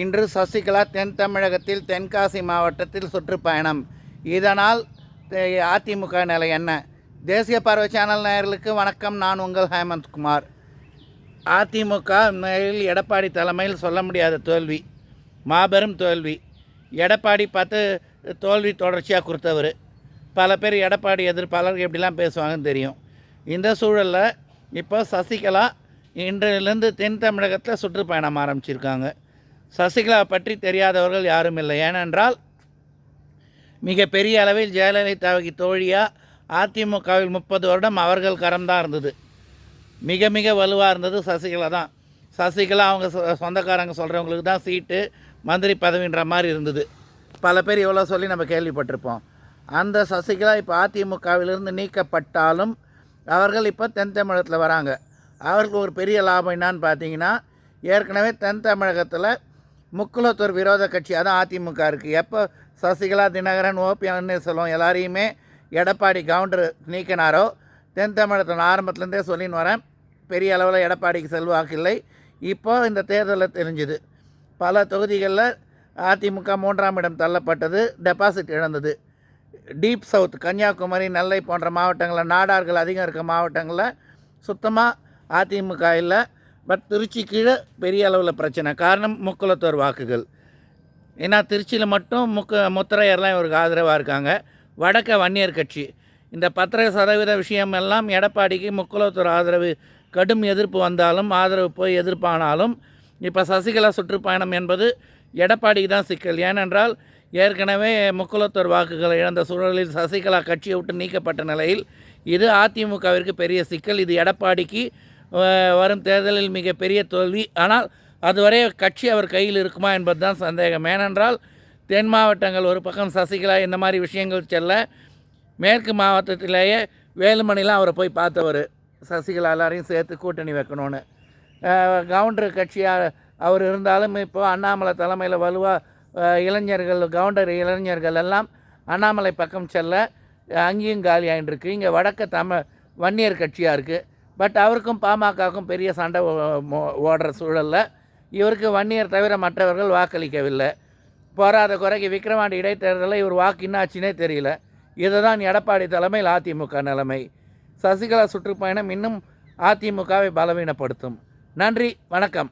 இன்று சசிகலா தென் தமிழகத்தில் தென்காசி மாவட்டத்தில் சுற்றுப்பயணம். இதனால் அதிமுக நிலை என்ன? தேசிய பார்வை சேனல் நேயர்களுக்கு வணக்கம். நான் உங்கள் ஹேமந்த் குமார். அதிமுக மேல் எடப்பாடி தலைமையில் சொல்ல முடியாத தோல்வி. மாபெரும் தோல்வி. எடப்பாடி பார்த்து தோல்வி தொடர்ச்சியாக கொடுத்தவர் பல பேர் எடப்பாடி எதிர்ப்பாளர் எப்படிலாம் பேசுவாங்கன்னு தெரியும். இந்த சூழலில் இப்போ சசிகலா இன்றிலிருந்து தென் தமிழகத்தில் சுற்றுப்பயணம் ஆரம்பிச்சிருக்காங்க. சசிகலா பற்றி தெரியாதவர்கள் யாரும் இல்லை. ஏனென்றால் மிகப்பெரிய அளவில் ஜெயலலிதாவுக்கு தோழியாக அதிமுகவில் முப்பது வருடம் அவர்கள் கரம்தான் இருந்தது. மிக மிக வலுவாக இருந்தது சசிகலா தான். சசிகலா அவங்க சொ- சொந்தக்காரங்க சொல்கிறவங்களுக்கு தான் சீட்டு மந்திரி பதவின்ற மாதிரி இருந்தது. பல பேர் இவ்வளோ சொல்லி நம்ம கேள்விப்பட்டிருப்போம். அந்த சசிகலா இப்போ அதிமுகவிலிருந்து நீக்கப்பட்டாலும் அவர்கள் இப்போ தென் தமிழகத்தில் வராங்க. அவர்களுக்கு ஒரு பெரிய லாபம் என்னான்னு பார்த்தீங்கன்னா ஏற்கனவே தென் தமிழகத்தில் முக்குலத்தூர் விரோத கட்சியாக தான் அதிமுக இருக்குது எப்போ சசிகலா தினகரன் ஓபி பன்னீர்செல்வம் எல்லாரையுமே எடப்பாடி கவுண்டர் நீக்கினாரோ தென் தமிழகத்தில் ஆரம்பத்துலேருந்தே சொல்லின்னு வரேன். பெரிய அளவில் எடப்பாடிக்கு செல்வாக்கு இல்லை. இப்போ இந்த தேர்தலில் தெரிஞ்சுது. பல தொகுதிகளில் அதிமுக மூன்றாம் இடம் தள்ளப்பட்டது டெபாசிட் இழந்தது. டீப் சவுத் கன்னியாகுமரி நெல்லை போன்ற மாவட்டங்களில் நாடார்கள் அதிகம் இருக்க மாவட்டங்களில் சுத்தமாக அதிமுக இல்லை. பட் திருச்சி கீழே பெரிய அளவில் பிரச்சனை. காரணம் முக்குலத்தோர் வாக்குகள். ஏன்னா திருச்சியில் மட்டும் முக்க முத்திரையர்லாம் இவருக்கு ஆதரவாக இருக்காங்க. வடக்க வன்னியர் கட்சி. இந்த பத்தரை சதவீத விஷயம் எல்லாம் எடப்பாடிக்கு முக்குலத்தூர் ஆதரவு கடும் எதிர்ப்பு வந்தாலும் ஆதரவு போய் எதிர்ப்பானாலும் இப்போ சசிகலா சுற்றுப்பயணம் என்பது எடப்பாடிக்கு தான் சிக்கல். ஏனென்றால் ஏற்கனவே முக்குலத்தோர் வாக்குகளை இழந்த சூழலில் சசிகலா கட்சியை விட்டு நீக்கப்பட்ட நிலையில் இது அதிமுகவிற்கு பெரிய சிக்கல். இது எடப்பாடிக்கு வரும் தேர்தலில் மிகப்பெரிய தோல்வி. ஆனால் அதுவரை கட்சி அவர் கையில் இருக்குமா என்பது தான் சந்தேகம். ஏனென்றால் தென் மாவட்டங்கள் ஒரு பக்கம் சசிகலா இந்த மாதிரி விஷயங்கள் செல்ல மேற்கு மாவட்டத்திலேயே வேலுமணிலாம் அவரை போய் பார்த்தவர். சசிகலா எல்லாரையும் சேர்த்து கூட்டணி வைக்கணும்னு. கவுண்டர் கட்சியாக அவர் இருந்தாலும் இப்போ அண்ணாமலை தலைமையில் வலுவாக இளைஞர்கள் கவுண்டர் இளைஞர்கள் எல்லாம் அண்ணாமலை பக்கம் செல்ல அங்கேயும் காலி ஆயின்னு இங்கே வடக்க தமிழ் வன்னியர் கட்சியாக இருக்குது பட் அவருக்கும் பாமகவுக்கும் பெரிய சண்டை ஓ- ஓடுற சூழலில். இவருக்கு வன்னியர் தவிர மற்றவர்கள் வாக்களிக்கவில்லை. போராத குறைக்கு விக்கிரவாண்டி இடைத்தேர்தலில் இவர் வாக்கு என்னாச்சுன்னே தெரியல. இதுதான் எடப்பாடி தலைமையில் அதிமுக நிலைமை. சசிகலா சுற்றுப்பயணம் இன்னும் அதிமுகவை பலவீனப்படுத்தும். நன்றி வணக்கம்.